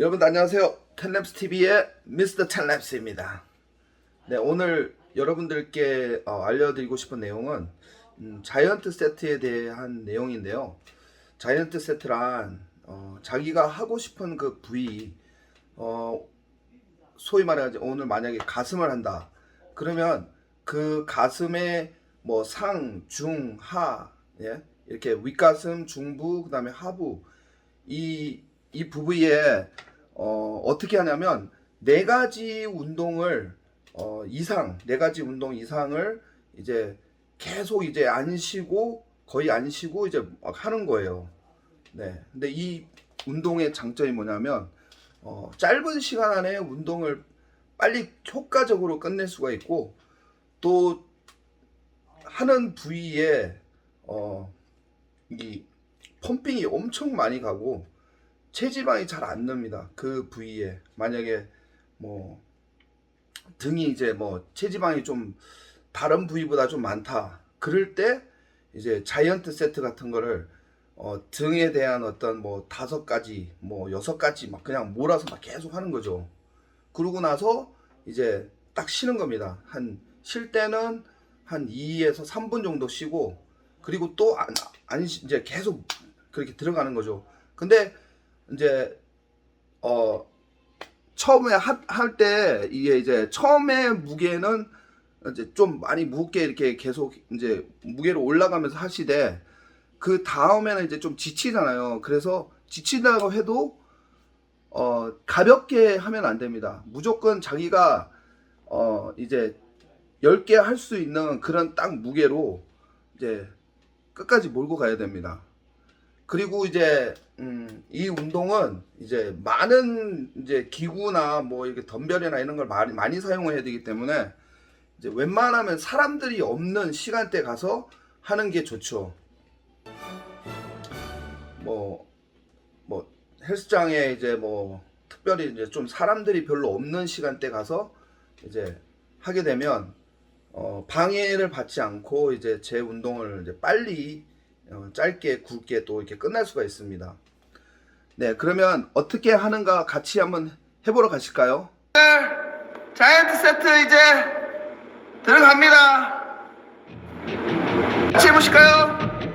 여러분 안녕하세요. 텔랩스 TV의 미스터 텔랩스입니다. 네, 오늘 여러분들께 어, 알려드리고 싶은 내용은 음, 자이언트 세트에 대한 내용인데요. 자이언트 세트란 어, 자기가 하고 싶은 그 부위, 어, 소위 말해 오늘 만약에 가슴을 한다. 그러면 그 가슴의 뭐 상, 중, 하, 예? 이렇게 윗가슴, 중부, 그 다음에 하부 이, 이 부위에 어, 어떻게 하냐면 네 가지 운동을 어, 이상 네 가지 운동 이상을 이제 계속 이제 안 쉬고 거의 안 쉬고 이제 막 하는 거예요. 네. 근데 이 운동의 장점이 뭐냐면 어, 짧은 시간 안에 운동을 빨리 효과적으로 끝낼 수가 있고 또 하는 부위에 어, 이 펌핑이 엄청 많이 가고 체지방이 잘 안 납니다. 그 부위에 만약에 뭐 등이 이제 뭐 체지방이 좀 다른 부위보다 좀 많다. 그럴 때 이제 자이언트 세트 같은 거를 어, 등에 대한 어떤 뭐 다섯 가지, 뭐 여섯 가지 막 그냥 몰아서 막 계속 하는 거죠. 그러고 나서 이제 딱 쉬는 겁니다. 한 쉴 때는 한 2에서 3분 정도 쉬고 그리고 또 안, 안 이제 계속 그렇게 들어가는 거죠. 근데 이제 어 처음에 할 때 이게 이제 처음에 무게는 이제 좀 많이 무겁게 이렇게 계속 이제 무게로 올라가면서 하시되 그 다음에는 이제 좀 지치잖아요. 그래서 지치다고 해도 어 가볍게 하면 안 됩니다. 무조건 자기가 어 이제 10개 할 수 있는 그런 딱 무게로 이제 끝까지 몰고 가야 됩니다. 그리고 이제 음, 이 운동은 이제 많은 이제 기구나 뭐 이렇게 덤벨이나 이런 걸 많이 많이 사용해야 되기 때문에 이제 웬만하면 사람들이 없는 시간대 가서 하는 게 좋죠. 뭐, 뭐, 헬스장에 이제 뭐, 특별히 이제 좀 사람들이 별로 없는 시간대 가서 이제 하게 되면, 어, 방해를 받지 않고 이제 제 운동을 이제 빨리, 어, 짧게, 굵게 또 이렇게 끝날 수가 있습니다. 네, 그러면 어떻게 하는가 같이 한번 해보러 가실까요? 자이언트 세트 이제 들어갑니다. 같이 해보실까요?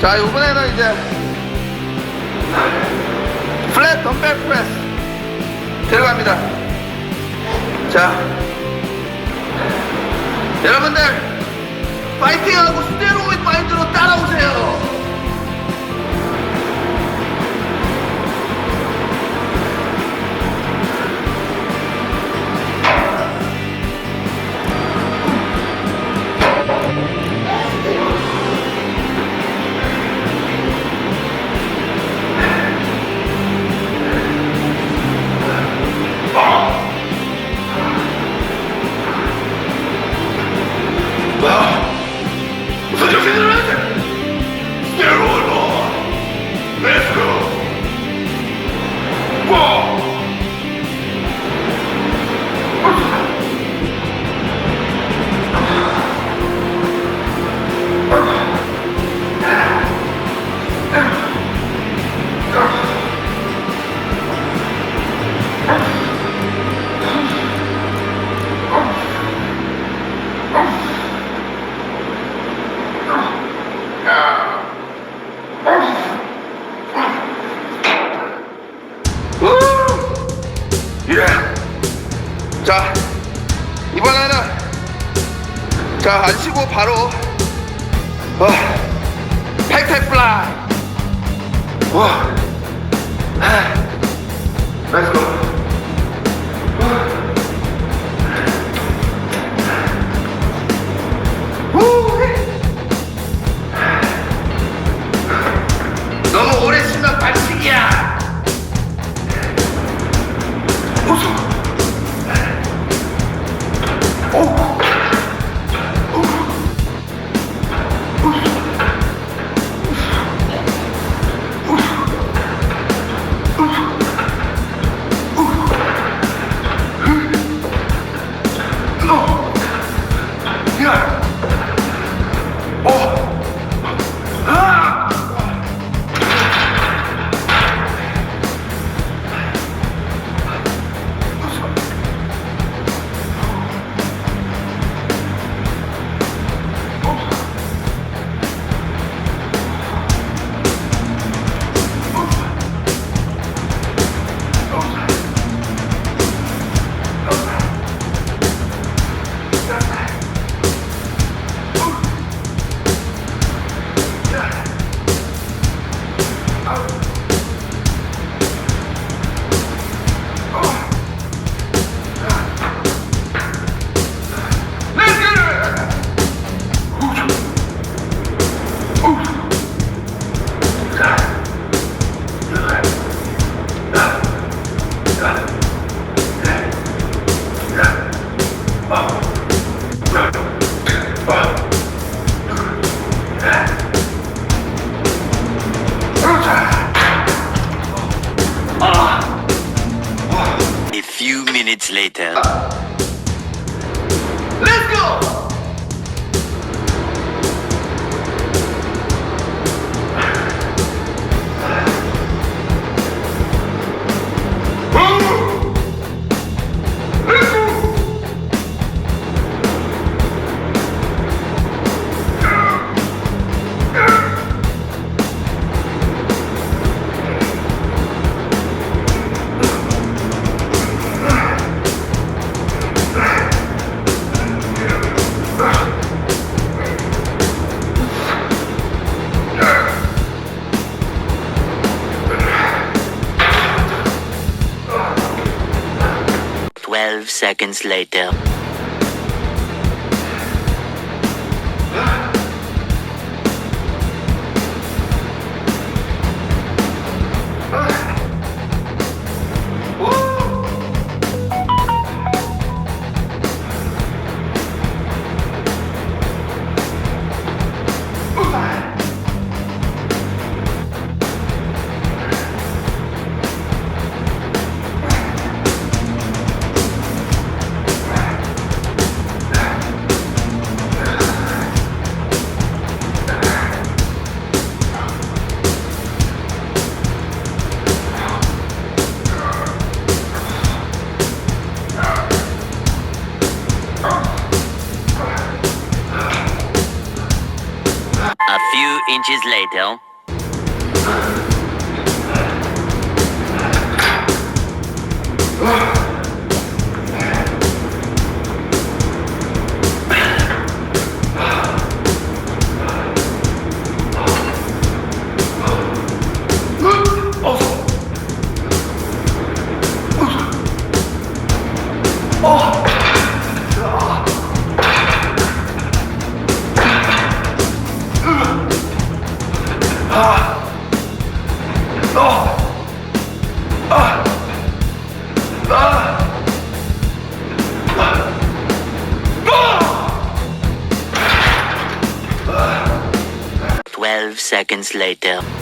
자, 이번에는 이제 플랫 덤벨 프레스 들어갑니다. 자, 여러분들 파이팅하고 스테로이드 자, 안 쉬고 바로 와, 팩팩 플라이. 와. Go. 너 minutes later. Seconds later. Few inches later. Twelve seconds later.